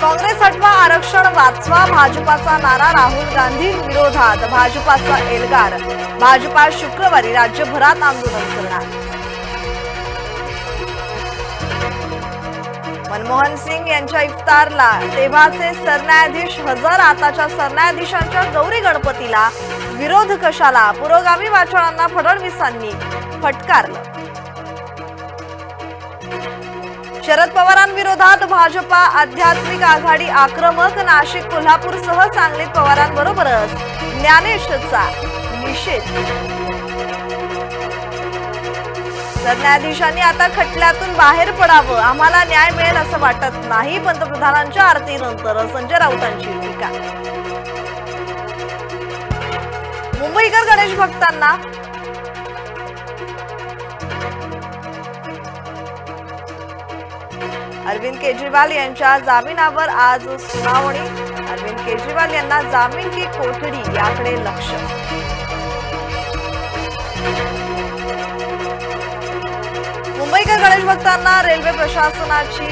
काँग्रेस हटवा आरक्षण वाचवा भाजपाचा नारा राहुल गांधी विरोधात भाजपाचा एल्गार. भाजपा शुक्रवारी राज्यभरात आंदोलन करणार. मनमोहन सिंग यांच्या इफ्तारला तेव्हाचे सरन्यायाधीश हजर आताच्या सरन्यायाधीशांच्या गौरी गणपतीला विरोध कशाला? पुरोगामी वाचनांना फडणवीसांनी फटकारलं. शरद पवारांविरोधात भाजपा आध्यात्मिक आघाडी आक्रमक नाशिक कोल्हापूरसह सांगलीत पवारांबरोबरच. ज्ञानेशचा निषेध. सरन्यायाधीशांनी आता खटल्यातून बाहेर पडावं आम्हाला न्याय मिळेल असं वाटत नाही पंतप्रधानांच्या आरतीनंतर संजय राऊतांची टीका. मुंबईकर गणेश भक्तांना अरविंद केजरीवाल यांच्या जामिनावर आज सुनावणी. अरविंद केजरीवाल यांना जामीन की कोठडी याकडे लक्ष. मुंबईकर गणेश भक्तांना रेल्वे प्रशासनाची